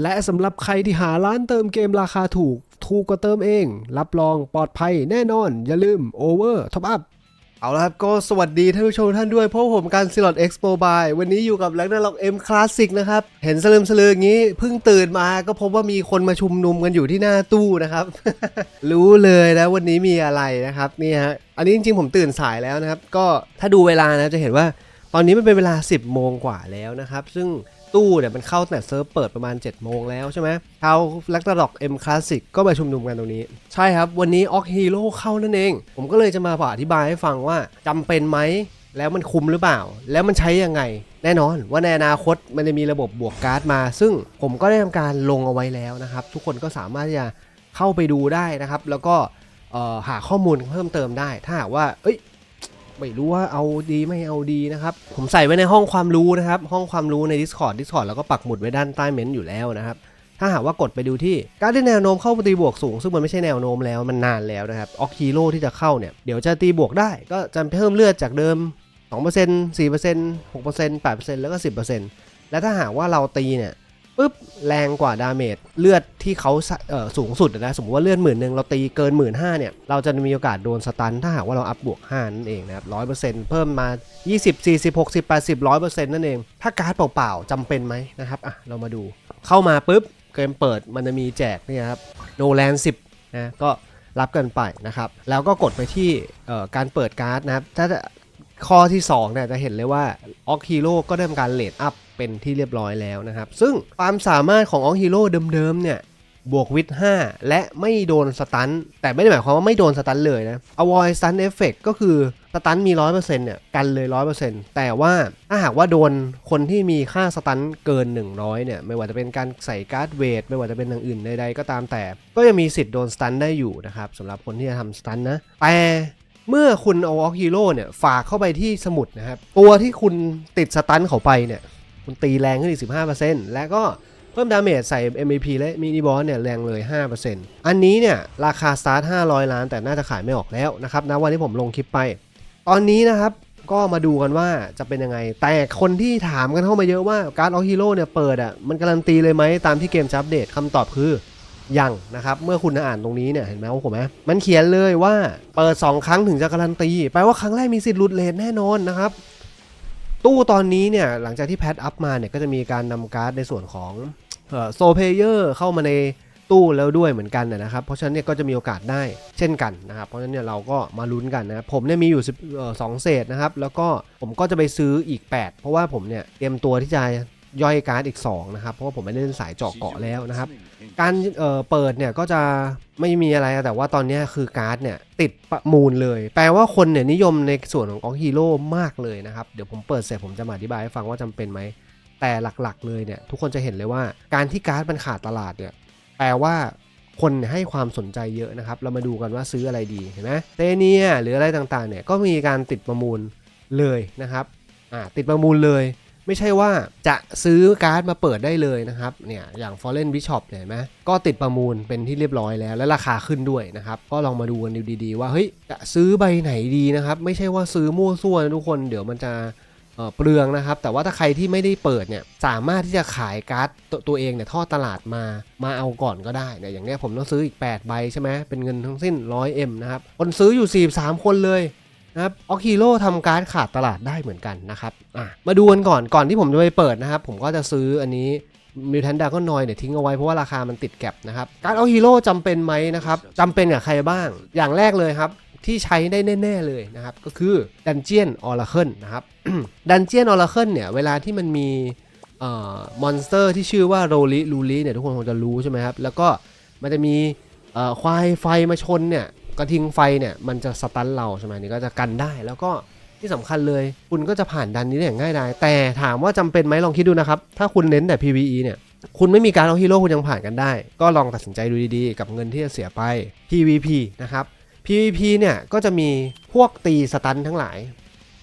และสำหรับใครที่หาร้านเติมเกมราคาถูก ถูกกว่าเติมเอง รับรองปลอดภัยแน่นอน อย่าลืม Over Top Up เอาละครับก็สวัสดีท่านผู้ชมท่านด้วยเพราะผมการซิลอดเอ็กซ์โปบายวันนี้อยู่กับแล็กนาล็อกเอ็มคลาสสิกนะครับ เห็นสลืมสลืออย่างนี้เพิ่งตื่นมาก็พบว่ามีคนมาชุมนุมกันอยู่ที่หน้าตู้นะครับ รู้เลยนะวันนี้มีอะไรนะครับนี่ฮะอันนี้จริงๆผมตื่นสายแล้วนะครับ ก็ถ้าดูเวลานะจะเห็นว่าตอนนี้มันเป็นเวลา 10 โมงกว่าแล้วนะครับ ซึ่ง ตู้เนี่ยมันเข้าแต่เซิร์ฟเปิดประมาณ 7 โมงแล้วใช่ไหมชาวลักตดอกเอ็มคลาสสิกก็มาชุมนุมกันตรงนี้ ใช่ครับ วันนี้ออกฮีโร่เข้านั่นเอง ผมก็เลยจะมาอธิบายให้ฟังว่าจำเป็นไหม แล้วมันคุ้มหรือเปล่า แล้วมันใช้ยังไง แน่นอนว่าในอนาคตมันจะมีระบบบวกการ์ดมา ซึ่งผมก็ได้ทำการลงเอาไว้แล้วนะครับ ทุกคนก็สามารถที่จะเข้าไปดูได้นะครับ แล้วก็หาข้อมูลเพิ่มเติมได้ ถ้าหากว่า เอ้ย ไม่รู้ว่าเอาดีไม่เอาดีนะครับ ผมใส่ไว้ในห้องความรู้นะครับ ห้องความรู้ใน Discord Discord แล้วก็ปักหมุดไว้ด้านใต้เมนต์อยู่แล้วนะครับ ถ้าหากว่ากดไปดูที่การได้แนวโน้มเข้าตีบวกสูง ซึ่งมันไม่ใช่แนวโน้มแล้วมันนานแล้วนะครับออกฮีโร่ที่จะเข้าเนี่ยเดี๋ยวจะตีบวกได้ก็จะเพิ่มเลือดจากเดิม 2% 4% 6% 8%แล้วก็ 10%และถ้าหากว่าเราตีเนี่ย ปุ๊บแรงกว่าดาเมจเลือดที่เขาเสูงสุดนะสมมติว่าเลือดหมื่นหนึ่งเราตีเกินหมื่นห้าเนี่ยเราจะมีโอกาสโดนสตันถ้าหากว่าเราอัพบวก5นั่นเองนะครับร้อยเปอร์เซ็นต์เพิ่มมา 20 40 60 80 100เปอร์เซ็นต์นั่นเอง ถ้าการ์ดเปล่าๆจำเป็นไหมนะครับอะเรามาดูเข้ามาปุ๊บเกมเปิดมันจะมีแจกนี่ครับโนแลน10นะก็รับกันไปนะครับแล้วก็กดไปที่การเปิดการ์ดนะครับถ้าข้อที่2เนี่ยจะเห็นเลยว่าออกฮีโร่ก็ได้ทำการเลดอัพเป็นที่เรียบร้อยแล้วนะครับ ซึ่งความสามารถของออกฮีโร่เดิมๆเนี่ยบวกวิท5และไม่โดนสตัน แต่ไม่ได้หมายความว่าไม่โดนสตันเลยนะ avoid stun effect ก็คือสตันมี 100%เนี่ยกันเลย 100%แต่ว่าถ้าหากว่าโดนคนที่มีค่าสตันเกิน 100 เนี่ย ไม่ว่าจะเป็นการใส่การ์ดเวท ไม่ว่าจะเป็นอย่างอื่นใดๆก็ตามแต่ ก็ยังมีสิทธิ์โดนสตันได้อยู่นะครับสำหรับคนที่จะทำสตันนะ แต่เมื่อคุณเอาออกฮีโร่เนี่ยฝากเข้าไปที่สมุดนะครับ ตัวที่คุณติดสตันเขาไปเนี่ย คุณตีแรงขึ้นอีก 15%และก็เพิ่มดาเมจใส่ MVP และมินิบอสเนี่ยแรงเลย 5%อันนี้เนี่ยราคาสตาร์ท500 ล้าน แต่น่าจะขายไม่ออกแล้วนะครับนะวันที่ผมลงคลิปไป ตอนนี้นะครับก็มาดูกันว่าจะเป็นยังไง แต่คนที่ถามกันเข้ามาเยอะว่าการ์ดออฮีโร่เนี่ยเปิดอะมันการันตีเลยไหมตามที่เกมจะอัปเดตคำตอบคือยังนะครับ เมื่อคุณอ่านตรงนี้เนี่ยเห็นไหมว่าผมไหมมันเขียนเลยว่าเปิด 2 ครั้งถึงจะการันตี แปลว่าครั้งแรกมีสิทธิ์หลุดเลทแน่นอนนะครับ ตู้ตอนนี้เนี่ยหลังจากที่แพทอัพมาเนี่ยก็จะมีการนำการ์ดในส่วนของโซเพเยอร์เข้ามาในตู้แล้วด้วยเหมือนกันนะครับ เพราะฉะนั้นเนี่ยก็จะมีโอกาสได้เช่นกันนะครับ เพราะฉะนั้นเนี่ยเราก็มาลุ้นกันนะครับผมเนี่ยมีอยู่10เอ่อสองเศษนะครับ แล้วก็ผมก็จะไปซื้ออีก 8 เพราะว่าผมเนี่ยเตรียมตัวที่จะย่อยการ์ดอีก2นะครับ เพราะว่าผมไม่เล่นสายเจาะเกาะแล้วนะครับ การเเปิดเนี่ยก็จะไม่มีอะไรแต่ว่าตอนนี้คือการ์ดเนี่ยติดประมูลเลย แปลว่าคนเนี่ยนิยมในส่วนของออกฮีโร่มากเลยนะครับ เดี๋ยวผมเปิดเสร็จผมจะมาอธิบายให้ฟังว่าจำเป็นไหม แต่หลักๆเลยเนี่ยทุกคนจะเห็นเลยว่าการที่การ์ดมันขาดตลาดเนี่ยแปลว่าคนให้ความสนใจเยอะนะครับ เรามาดูกันว่าซื้ออะไรดีเห็นไหมเตเนียหรืออะไรต่างๆเนี่ยก็มีการติดประมูลเลยนะครับอ่าติดประมูลเลย ไม่ใช่ว่าจะซื้อการ์ดมาเปิดได้เลยนะครับเนี่ยอย่าง Fallen Bishop เนี่ยไหมก็ติดประมูลเป็นที่เรียบร้อยแล้ว และราคาขึ้นด้วยนะครับ ก็ลองมาดูกันดูดีๆ ว่าเฮ้ยจะซื้อใบไหนดีนะครับ ไม่ใช่ว่าซื้อมั่วซั่วนะทุกคนเดี๋ยวมันจะเปลืองนะครับ แต่ว่าถ้าใครที่ไม่ได้เปิดเนี่ยสามารถที่จะขายการ์ดตัวตัวเองเนี่ยทอดตลาดมามาเอาก่อนก็ได้เนี่ยอย่างเนี้ยผมต้องซื้ออีก 8 ใบใช่ไหมเป็นเงินทั้งสิ้น 100M นะครับคนซื้ออยู่ 43 คนเลย นะครับออกฮีโร่ทำการ์ดขาดตลาดได้เหมือนกันนะครับมาดูกันก่อนก่อนที่ผมจะไปเปิดนะครับ ผมก็จะซื้ออันนี้มิวแทนดาก็นอยเนี่ยทิ้งเอาไว้เพราะว่าราคามันติดแก็บนะครับ การออกฮีโร่จำเป็นไหมนะครับจำเป็นกับใครบ้าง อย่างแรกเลยครับ ที่ใช้ได้แน่ ๆ เลยนะครับ ก็คือดันเจียนออร์เคิลนะครับดันเจียนออร์เคิลเนี่ย เวลาที่มันมีมอนสเตอร์ที่ชื่อว่าโรลิลูลิเนี่ย ทุกคนคงจะรู้ใช่ไหมครับ แล้วก็มันจะมีควายไฟมาชนเนี่ย กระทิงไฟเนี่ยมันจะสตันเราใช่ไหมนี่ก็จะกันได้แล้วก็ที่สำคัญเลย คุณก็จะผ่านดันนี้ได้อย่างง่ายดายแต่ถามว่าจำเป็นไหมลองคิดดูนะครับ ถ้าคุณเน้นแต่ PVE เนี่ยคุณไม่มีการเอาฮีโร่คุณยังผ่านกันได้ ก็ลองตัดสินใจดูดีๆ กับเงินที่จะเสียไป PVP นะครับ PVP เนี่ยก็จะมีพวกตีสตันทั้งหลาย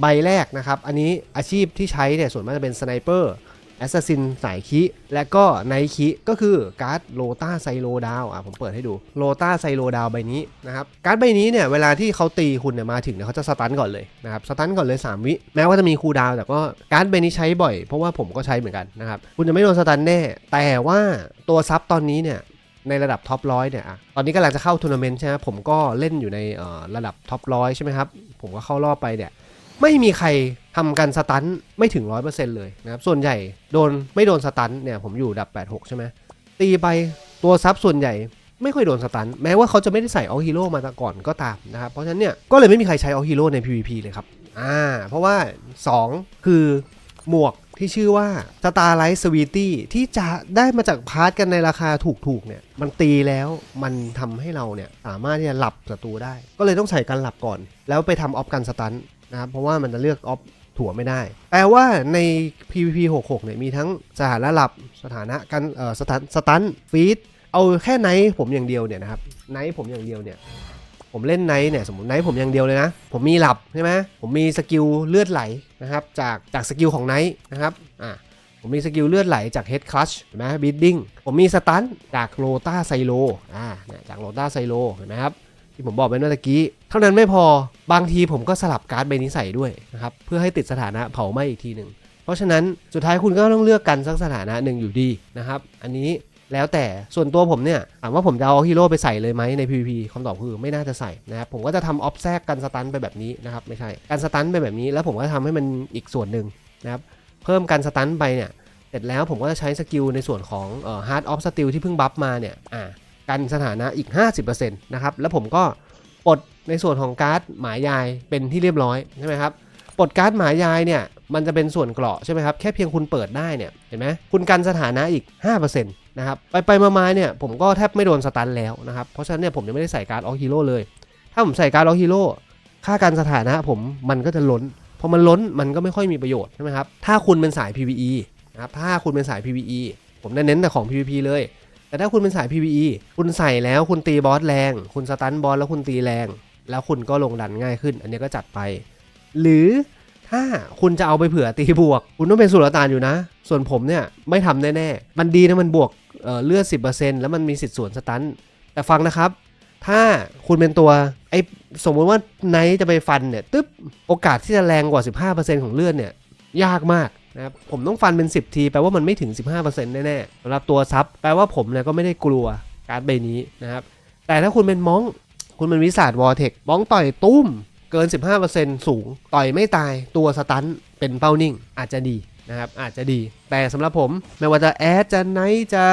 ใบแรกนะครับ อันนี้อาชีพที่ใช้เนี่ยส่วนมากจะเป็นสไนเปอร์ แอสซัสซินสายคิ และก็ไนคิก็คือการ์ดโลต้าไซโลดาวอะผมเปิดให้ดูโลต้าไซโลดาวใบนี้นะครับการ์ดใบนี้เนี่ยเวลาที่เขาตีคุณเนี่ยมาถึงเนี่ยเขาจะสตันก่อนเลยนะครับสตันก่อนเลย 3 วิ แม้ว่าจะมีคูดาวแต่ก็การ์ดใบนี้ใช้บ่อย เพราะว่าผมก็ใช้เหมือนกันนะครับคุณจะไม่โดนสตันแน่ แต่ว่าตัวซับตอนนี้เนี่ยในระดับท็อปร้อยเนี่ยอะตอนนี้กำลังจะเข้าทัวร์นาเมนต์ใช่ไหมผมก็เล่นอยู่ในระดับท็อปร้อยใช่ไหมครับผมก็เข้ารอบไปเนี่ย ไม่มีใครทำกันสตันไม่ถึง 100%เลยนะครับ ส่วนใหญ่โดนไม่โดนสตันเนี่ยผมอยู่ดับ 86 ใช่ไหมตีไปตัวซับส่วนใหญ่ไม่ค่อยโดนสตันแม้ว่าเขาจะไม่ได้ใส่ออฮีโร่มาแต่ก่อนก็ตามนะครับ เพราะฉะนั้นเนี่ยก็เลยไม่มีใครใช้ออฮีโร่ใน PVP เลยครับอ่าเพราะว่า 2 คือหมวกที่ชื่อว่า Starlight Sweetie ที่จะได้มาจากพาร์ทกันในราคาถูกๆเนี่ยมันตีแล้วมันทำให้เราเนี่ยสามารถที่จะหลับศัตรูได้ ก็เลยต้องใส่การหลับก่อน แล้วไปทำออฟกันสตัน นะครับเพราะว่ามันจะเลือกออฟถั่วไม่ได้ แปลว่าใน PVP 66เนี่ยมีทั้งสถานะหลับสถานะกันเอ่อสถานสตันฟีดเอาแค่ไนท์ผมอย่างเดียวเนี่ยนะครับไนท์ผมอย่างเดียวเนี่ยผมเล่นไนท์เนี่ยสมมติไนท์ผมอย่างเดียวเลยนะ ผมมีหลับใช่ไหมผมมีสกิลเลือดไหลนะครับจากจากสกิลของไนท์นะครับอ่าผมมีสกิลเลือดไหลจากเฮดคลัชเห็นไหมบีดดิ้งผมมีสตันจากโรต้าไซโลอ่าจากโรต้าไซโลเห็นไหมครับ ที่ผมบอกไปเมื่อกี้ เท่านั้นไม่พอบางทีผมก็สลับการ์ดใบนี้ใส่ด้วยนะครับเพื่อให้ติดสถานะเผาไหม้อีกทีหนึ่งเพราะฉะนั้นสุดท้ายคุณก็ต้องเลือกกันสักสถานะหนึ่งอยู่ดีนะครับอันนี้แล้วแต่ส่วนตัวผมเนี่ยถามว่าผมจะเอาฮีโร่ไปใส่เลยไหมใน PVP คำตอบคือไม่น่าจะใส่นะครับผมก็จะทำออฟแทรกกันสตันไปแบบนี้นะครับไม่ใช่การสตันไปแบบนี้แล้วผมก็ทำให้มันอีกส่วนหนึ่งนะครับเพิ่มการสตันไปเนี่ยเสร็จแล้วผมก็จะใช้สกิลในส่วนของเอ่อ Hard of Steel ที่เพิ่งบัฟมาเนี่ยอ่า กันสถานะอีก 50%นะครับ แล้วผมก็ปลดในส่วนของการ์ดหมายยายเป็นที่เรียบร้อยใช่ไหมครับปลดการ์ดหมายยายเนี่ยมันจะเป็นส่วนเกราะใช่ไหมครับแค่เพียงคุณเปิดได้เนี่ยเห็นไหมคุณกันสถานะอีก 5%นะครับไปไปมาๆเนี่ยผมก็แทบไม่โดนสตันแล้วนะครับเพราะฉะนั้นเนี่ยผมยังไม่ได้ใส่การ์ดออคฮีโร่เลย ถ้าผมใส่การ์ดออคฮีโร่ค่าการสถานะผมมันก็จะล้นพอมันล้นมันก็ไม่ค่อยมีประโยชน์ใช่ไหมครับถ้าคุณเป็นสาย PVE นะครับถ้าคุณเป็นสาย PVE ผมเน้นแต่ของ PVP เลย แต่ถ้าคุณเป็นสาย PVE คุณใส่แล้วคุณตีบอสแรง คุณสตันบอสแล้วคุณตีแรง แล้วคุณก็ลงดันง่ายขึ้น อันนี้ก็จัดไป หรือถ้าคุณจะเอาไปเผื่อตีบวก คุณต้องเป็นสุลต่านอยู่นะ ส่วนผมเนี่ยไม่ทำแน่ๆ มันดีนะมันบวกเอ่อเลือด 10%แล้วมันมีสิทธิ์ส่วนสตันแต่ฟังนะครับ ถ้าคุณเป็นตัวไอ้สมมติว่าไนท์จะไปฟันเนี่ยตึ๊บโอกาสที่จะแรงกว่า 15%ของเลือดเนี่ยยากมาก นะครับผมต้องฟันเป็น 10 ที แปลว่ามันไม่ถึง 15%แน่ๆสำหรับตัวซับแปลว่าผมเนี่ยก็ไม่ได้กลัวการ์ดใบนี้นะครับ แต่ถ้าคุณเป็นมองคุณเป็นวิสาดวอร์เทคมองต่อยตุ้มเกิน 15%สูง ต่อยไม่ตายตัวสตันเป็นเป้านิ่งอาจจะดีนะครับอาจจะดี แต่สำหรับผมไม่ว่าจะแอดจะไนจะ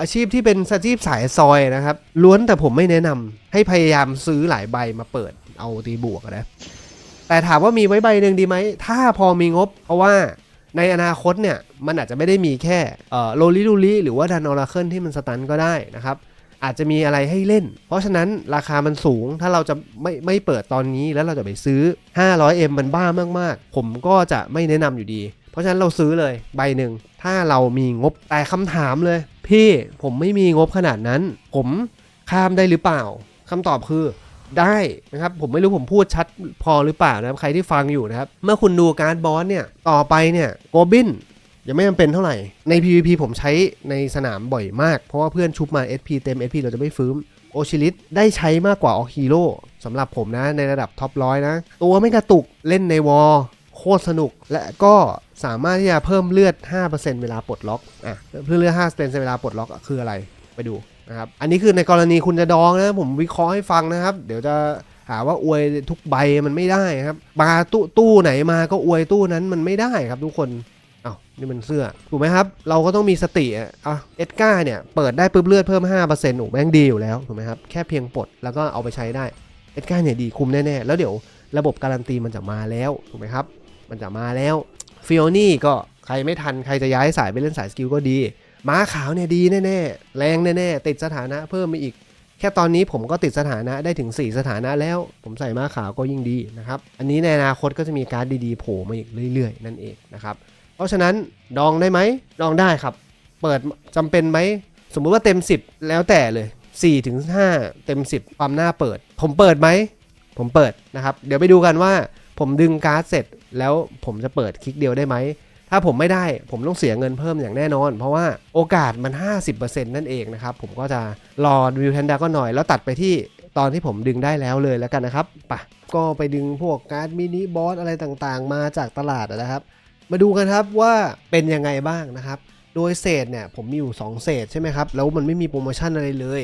อาชีพที่เป็นอาชีพสายซอยนะครับ ล้วนแต่ผมไม่แนะนำให้พยายามซื้อหลายใบมาเปิดเอาตีบวกนะแต่ถามว่ามีไว้ใบหนึ่งดีไหม ถ้าพอมีงบ เพราะว่า ในอนาคตเนี่ยมันอาจจะไม่ได้มีแค่โลลิลูลิหรือว่าดันออราเคิลที่มันสตันก็ได้นะครับ อาจจะมีอะไรให้เล่น เพราะฉะนั้นราคามันสูงถ้าเราจะไม่ไม่เปิดตอนนี้แล้วเราจะไปซื้อ 500M มันบ้ามากๆ ผมก็จะไม่แนะนำอยู่ดี เพราะฉะนั้นเราซื้อเลยใบหนึ่งถ้าเรามีงบแต่คำถามเลย พี่ผมไม่มีงบขนาดนั้น ผมข้ามได้หรือเปล่าคำตอบคือ ได้นะครับผมไม่รู้ผมพูดชัดพอหรือเปล่านะครับใครที่ฟังอยู่นะครับ เมื่อคุณดูการ์ดบอสเนี่ยต่อไปเนี่ยโกบินยังไม่จำเป็นเท่าไหร่ ใน PVP ผมใช้ในสนามบ่อยมาก เพราะว่าเพื่อนชุบมา SP เต็ม SP เราจะไม่ฟื้นโอชิลิสได้ใช้มากกว่าออฮีโร่สำหรับผมนะในระดับท็อปร้อยนะ ตัวไม่กระตุกเล่นในวอลโคตรสนุก และก็สามารถที่จะเพิ่มเลือด 5%เวลาปลดล็อกอะเพิ่มเลือด5%เวลาปลดล็อกคืออะไรไปดู นะครับอันนี้คือในกรณีคุณจะดองนะผมวิเคราะห์ให้ฟังนะครับ เดี๋ยวจะหาว่าอวยทุกใบมันไม่ได้ครับมาตู้ตู้ไหนมาก็อวยตู้นั้นมันไม่ได้ครับทุกคนอ้าวนี่มันเสื้อถูกไหมครับ เราก็ต้องมีสติอะเอ็ดก้าเนี่ยเปิดได้ปุ๊บเลือดเพิ่ม5%โอ้แม่งดีอยู่แล้วถูกไหมครับแค่เพียงปลดแล้วก็เอาไปใช้ได้เอ็ดก้าเนี่ยดีคุ้มแน่ๆแล้วเดี๋ยวระบบการันตีมันจะมาแล้วถูกไหมครับ มันจะมาแล้วฟิโอนี่ก็ใครไม่ทันใครจะย้ายสายไปเล่นสายสกิลก็ดี ม้าขาวเนี่ยดีแน่ๆ แรงแน่ๆ ติดสถานะเพิ่มมาอีก แค่ตอนนี้ผมก็ติดสถานะได้ถึง 4 สถานะแล้ว ผมใส่ม้าขาวก็ยิ่งดีนะครับ อันนี้ในอนาคตก็จะมีการ์ดดีๆโผล่มาอีกเรื่อยๆ นั่นเองนะครับ เพราะฉะนั้นดองได้ไหมดองได้ครับ เปิดจำเป็นไหม สมมุติว่าเต็ม 10 แล้วแต่เลย4ถึง5เต็ม 10 ความหน้าเปิด ผมเปิดไหม ผมเปิดนะครับ เดี๋ยวไปดูกันว่าผมดึงการ์ดเสร็จแล้วผมจะเปิดคลิกเดียวได้ไหม ถ้าผมไม่ได้ผมต้องเสียเงินเพิ่มอย่างแน่นอน เพราะว่าโอกาสมัน 50%นั่นเองนะครับ ผมก็จะรอวิวแพนดาก็หน่อยแล้วตัดไปที่ตอนที่ผมดึงได้แล้วเลยแล้วกันนะครับปะก็ไปดึงพวกการ์ดมินิบอสอะไรต่างๆ มาจากตลาดนะครับ มาดูกันครับว่าเป็นยังไงบ้างนะครับ โดยเศษเนี่ยผมมีอยู่ 2 เศษใช่ไหมครับ แล้วมันไม่มีโปรโมชั่นอะไรเลย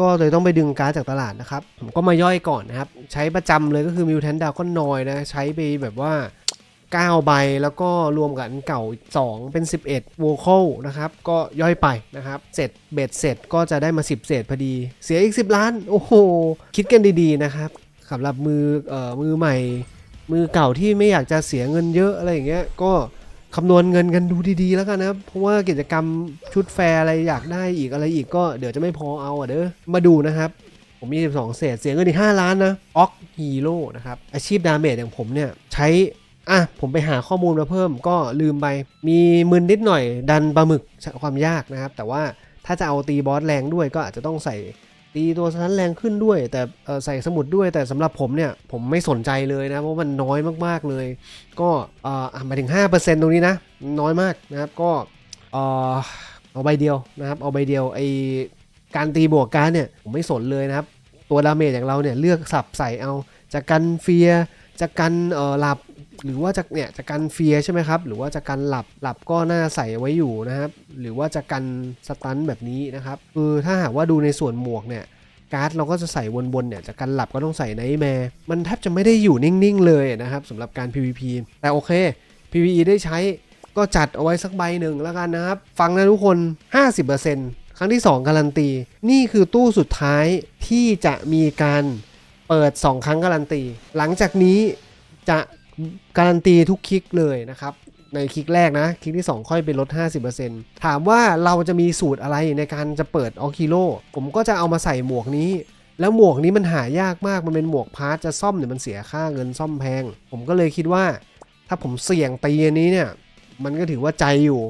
ก็เลยต้องไปดึงการ์ดจากตลาดนะครับ ผมก็มาย่อยก่อนนะครับ ใช้ประจำเลยก็คือมิวแทนดาวก็นอยนะ ใช้ไปแบบว่า 9 ใบแล้วก็รวมกับอันเก่าอีก2เป็น 11โวคอลนะครับ ก็ย่อยไปนะครับ เสร็จเบ็ดเสร็จก็จะได้มา 10 เศษพอดี เสียอีก 10 ล้าน โอ้โห คิดกันดีๆนะครับสำหรับมือเอ่อมือใหม่ มือเก่าที่ไม่อยากจะเสียเงินเยอะอะไรอย่างเงี้ยก็คำนวณเงินกันดูดีๆแล้วกันนะครับเพราะว่ากิจกรรมชุดแฟร์อะไรอยากได้อีกอะไรอีกก็เดี๋ยวจะไม่พอเอาอะเด้อมาดูนะครับผมมี 12 เศษ เสียเงินอีก 5 ล้านนะ ออกฮีโร่นะครับ อาชีพดาเมจอย่างผมเนี่ย ใช้ อะผมไปหาข้อมูลมาเพิ่มก็ลืมไป มีมึนนิดหน่อยดันปลาหมึกความยากนะครับ แต่ว่าถ้าจะเอาตีบอสแรงด้วยก็อาจจะต้องใส่ตีตัวชั้นแรงขึ้นด้วย แต่ใส่สมุดด้วย แต่สำหรับผมเนี่ยผมไม่สนใจเลยนะเพราะมันน้อยมากๆเลย ก็อ่ออะหมายถึง 5%ตรงนี้นะ น้อยมากนะครับก็เอาใบเดียวนะครับเอาใบเดียวไอการตีบวกการเนี่ยผมไม่สนเลยนะครับ ตัวดาเมจอย่างเราเนี่ยเลือกสับใส่เอาจะกันเฟียจะกันเอ่อหลับ หรือว่าจะเนี่ยจะกันเฟียร์ใช่ไหมครับ หรือว่าจะกันหลับหลับก็น่าใส่ไว้อยู่นะครับ หรือว่าจะกันสตันแบบนี้นะครับคือถ้าหากว่าดูในส่วนหมวกเนี่ยการ์ดเราก็จะใส่วนๆเนี่ยจะกันหลับก็ต้องใส่ไนท์แมร์มันแทบจะไม่ได้อยู่นิ่งๆเลยนะครับสำหรับการ PVP แต่โอเค PVE ได้ใช้ก็จัดเอาไว้สักใบหนึ่งแล้วกันนะครับ ฟังนะทุกคน 50%ครั้งที่ 2 การันตี นี่คือตู้สุดท้ายที่จะมีการเปิด 2 ครั้งการันตี หลังจากนี้จะ การันตีทุกคลิกเลยนะครับ ในคลิกแรกนะ คลิกที่ 2 ค่อยไปลด 50%ถามว่าเราจะมีสูตรอะไรในการจะเปิดออคิโลผมก็จะเอามาใส่หมวกนี้แล้วหมวกนี้มันหายากมาก มันเป็นหมวกพาร์ทจะซ่อมเนี่ยมันเสียค่าเงินซ่อมแพง ผมก็เลยคิดว่า ถ้าผมเสี่ยงตีอันนี้เนี่ย มันก็ถือว่าใจอยู่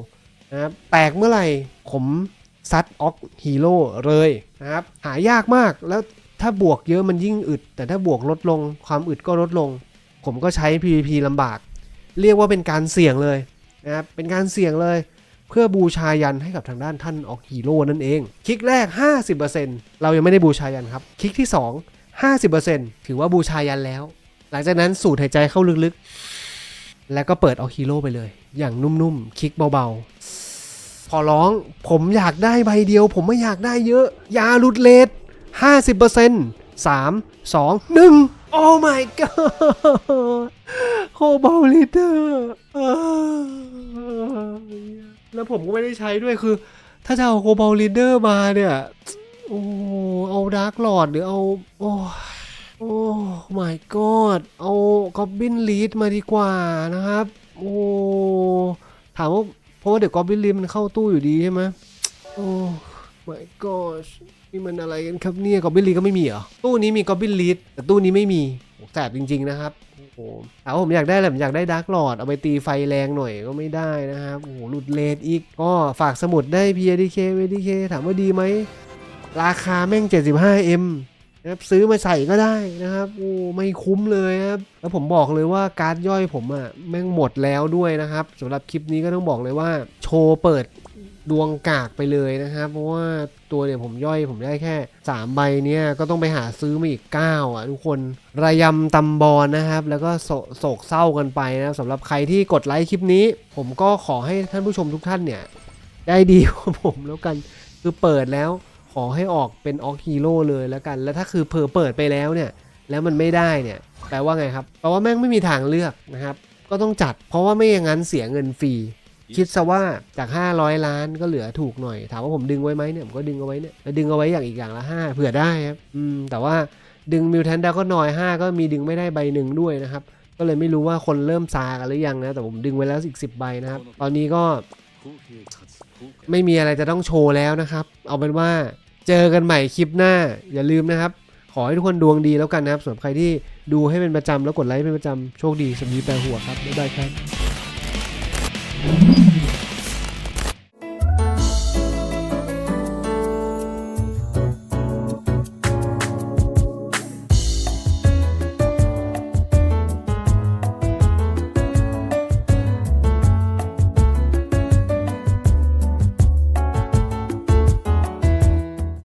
นะครับ แตกเมื่อไหร่ ผมซัดออกฮีโร่เลยนะครับ หายากมาก แล้วถ้าบวกเยอะมันยิ่งอึด แต่ถ้าบวกลดลง ความอึดก็ลดลง ผมก็ใช้ PVP ลำบาก เรียกว่าเป็นการเสี่ยงเลยนะครับเป็นการเสี่ยงเลย เพื่อบูชายันให้กับทางด้านท่านออกฮีโร่นั่นเอง คลิกแรก 50%เรายังไม่ได้บูชายันครับ คลิกที่ 2 50%ถือว่าบูชายันแล้ว หลังจากนั้นสูดหายใจเข้าลึกๆ แล้วก็เปิดออกฮีโร่ไปเลย อย่างนุ่มๆ คลิกเบาๆ พอร้องผมอยากได้ใบเดียว ผมไม่อยากได้เยอะอยาหลุดเลท50% 3 2 1 โอ้ my god โคบอลลิเตอร์แล้วผมก็ไม่ได้ใช้ด้วยคือ ถ้าจะเอาโคบอลลิเดอร์มาเนี่ยโอ้เอาดาร์กหลอดหรือเอาโอ้โอ้ my god เอากอบบินลีดมาดีกว่านะครับ โอ้ถามว่าเพราะว่าเดี๋ยวกอบบินลีดมันเข้าตู้อยู่ดีใช่ไหมโอ้ my god นี่มันอะไรกันครับเนี่ยกอบบินลีก็ไม่มีเหรอ ตู้นี้มีกอบบินลีแต่ตู้นี้ไม่มีแสบจริง ๆ นะครับโอ้โหถามว่าผมอยากได้อะไรผมอยากได้ดาร์กหลอดเอาไปตีไฟแรงหน่อยก็ไม่ได้นะครับโอ้โหหลุดเลทอีก ก็ฝากสมุดได้ PDK VDK ถามว่าดีไหม ราคาแม่ง 75M นะครับซื้อมาใส่ก็ได้นะครับโอ้ไม่คุ้มเลยครับแล้วผมบอกเลยว่าการ์ดย่อยผมอะ่ะแม่งหมดแล้วด้วยนะครับสำหรับคลิปนี้ก็ต้องบอกเลยว่า โชว์เปิด ดวงกากไปเลยนะครับ เพราะว่าตัวเนี่ยผมย่อยผมได้แค่ 3 ใบเนี่ยก็ต้องไปหาซื้อมาอีก 9 อะทุกคนระยำตำบอลนะครับ แล้วก็โศกเศร้ากันไปนะสำหรับใครที่กดไลค์คลิปนี้ ผมก็ขอให้ท่านผู้ชมทุกท่านเนี่ย ได้ดีกว่าผมแล้วกันคือเปิดแล้วขอให้ออกเป็นออกฮีโร่เลยแล้วกัน แล้วถ้าคือเพอเปิดไปแล้วเนี่ย แล้วมันไม่ได้เนี่ยแปลว่าไงครับแปลว่าแม่งไม่มีทางเลือกนะครับ ก็ต้องจัด เพราะว่าไม่อย่างนั้นเสียเงินฟรี คิดซะว่าจาก 500 ล้านก็เหลือถูกหน่อย ถามว่าผมดึงไว้ไหมเนี่ยผมก็ดึงเอาไว้เนี่ยดึงเอาไว้อย่างอีกอย่างละ 5 เผื่อได้ครับอืมแต่ว่าดึงมิวแทนดาก็น้อย 5 ก็มีดึงไม่ได้ใบหนึ่งด้วยนะครับ ก็เลยไม่รู้ว่าคนเริ่มซากันหรือยังนะ แต่ผมดึงไว้แล้วอีก 10 ใบนะครับ ตอนนี้ก็ไม่มีอะไรจะต้องโชว์แล้วนะครับ เอาเป็นว่าเจอกันใหม่คลิปหน้า อย่าลืมนะครับ ขอให้ทุกคนดวงดีแล้วกันนะครับสำหรับใครที่ดูให้เป็นประจำแล้วกดไลค์เป็นประจำโชคดีสวัสดีแปลหัวครับบ๊ายบายครับ